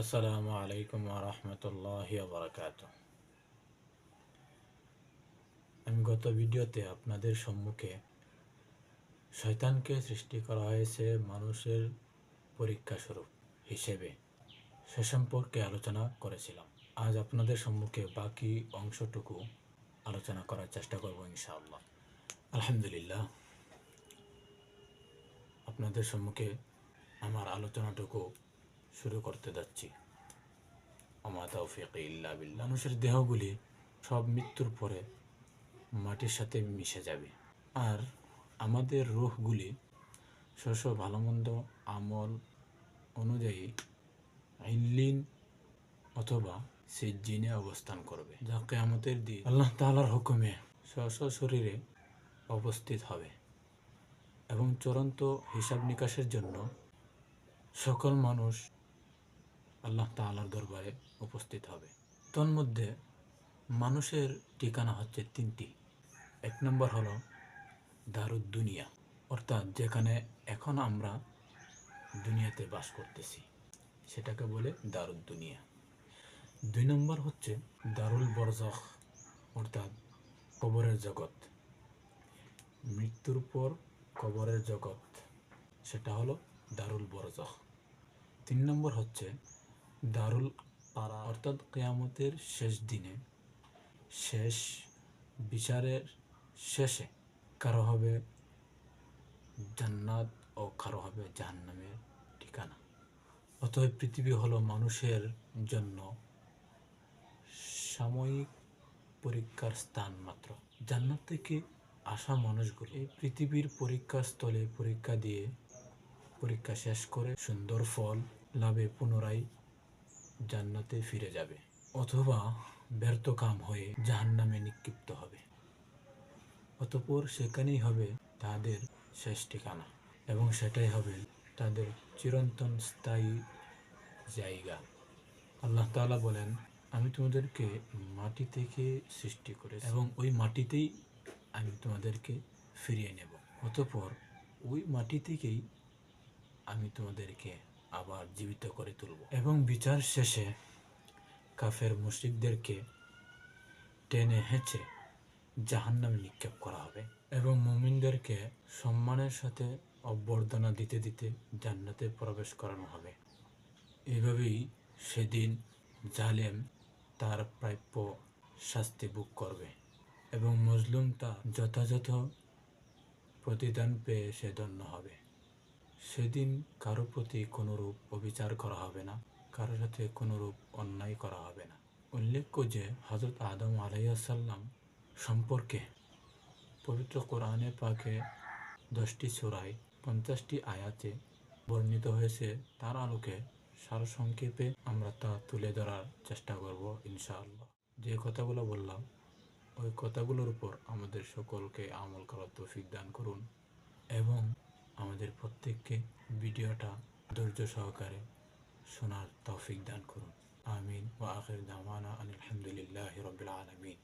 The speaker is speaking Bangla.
আসসালামু আলাইকুম রহমতুল্লাহ বারকাত আমি গত ভিডিওতে আপনাদের সম্মুখে শয়তানকে সৃষ্টি করা হয়েছে মানুষের পরীক্ষা স্বরূপ হিসেবে সে সম্পর্কে আলোচনা করেছিলাম। আজ আপনাদের সম্মুখে বাকি অংশটুকু আলোচনা করার চেষ্টা করব ইনশাআল্লাহ। আলহামদুলিল্লাহ, আপনাদের সম্মুখে আমার আলোচনাটুকু শুরু করতে যাচ্ছি। মানুষের দেহগুলি সব মৃত্যুর পরে মাটির সাথে মিশে যাবে। আর আমাদের রুহগুলি শস্য ভালো মন্দ আমল অনুযায়ী আইনলিন অথবা সিজিনে অবস্থান করবে। যা কেয়ামতের দিন আল্লাহ তাআলার হুকুমে স্ব শরীরে উপস্থিত হবে এবং চূড়ান্ত হিসাব নিকাশের জন্য সকল মানুষ আল্লাহ তাআলার দরবারে উপস্থিত হবে। তন্মধ্যে মানুষের ঠিকানা হচ্ছে তিনটি। এক নম্বর হলো দারুদ দুনিয়া অর্থাৎ যেখানে এখন আমরা দুনিয়াতে বাস করতেছি, সেটাকে বলে দারুদ দুনিয়া দুই নম্বর হচ্ছে দারুল বরজখ অর্থাৎ কবরের জগৎ। মৃত্যুর পর কবরের জগৎ, সেটা হলো দারুল বরজখ তিন নম্বর হচ্ছে দারুল পারা অর্থাৎ কেয়ামতের শেষ দিনে, শেষ বিচারের শেষে কারও হবে জান্নাত ও কারও হবে জাহান্নামের ঠিকানা। অতএব পৃথিবী হলো মানুষের জন্য সাময়িক পরীক্ষার স্থান মাত্র। জান্নাত থেকে আসা মানুষগুলো এই পৃথিবীর পরীক্ষার স্থলে পরীক্ষা দিয়ে পরীক্ষা শেষ করে সুন্দর ফল লাভে পুনরায় জান্নাতে ফিরে যাবে, অথবা ব্যর্থ কাম হয়ে জাহান্নামে নিক্ষিপ্ত হবে। অতপর সেখানেই হবে তাদের শেষ ঠিকানা এবং সেটাই হবে তাদের চিরন্তন স্থায়ী জায়গা। আল্লাহ তাআলা বলেন, আমি তোমাদেরকে মাটি থেকে সৃষ্টি করে এবং ওই মাটিতেই আমি তোমাদেরকে ফিরিয়ে নেব। অতপর ওই মাটি থেকেই আমি তোমাদেরকে আবার জীবিত করে তুলব। এবং বিচার শেষে কাফের মুশরিকদেরকে টেনে হেঁচে জাহান্নামে নিক্ষেপ করা হবে এবং মুমিনদেরকে সম্মানের সাথে অভ্যর্থনা দিতে দিতে জান্নাতে প্রবেশ করানো হবে। এইভাবেই সেদিন জালেম তার প্রাপ্য শাস্তি ভোগ করবে এবং মজলুম তা যথাযথ প্রতিদান পেয়ে সে ধন্য হবে। সেদিন কারও প্রতি কোনোরূপ অবিচার করা হবে না কারোর সাথে কোনোরূপ অন্যায় করা হবে না। উল্লেখ্য যে হজরত আদম আলাইসাল্লাম সম্পর্কে পবিত্র কোরআনে পাকে দশটি সুরায় পঞ্চাশটি আয়াতে বর্ণিত হয়েছে, তার আলোকে সারসংক্ষেপে আমরা তা তুলে ধরার চেষ্টা করব ইনশাআল্লাহ। যে কথাগুলো বললাম, ওই কথাগুলোর উপর আমাদের সকলকে আমল করার তৌফিক দান করুন এবং আমাদের প্রত্যেককে ভিডিওটা ধৈর্য সহকারে শোনার তৌফিক দান করুন। আমিন। ও আখির দাওয়ানা আলহামদুলিল্লাহ রবিল আলমিন।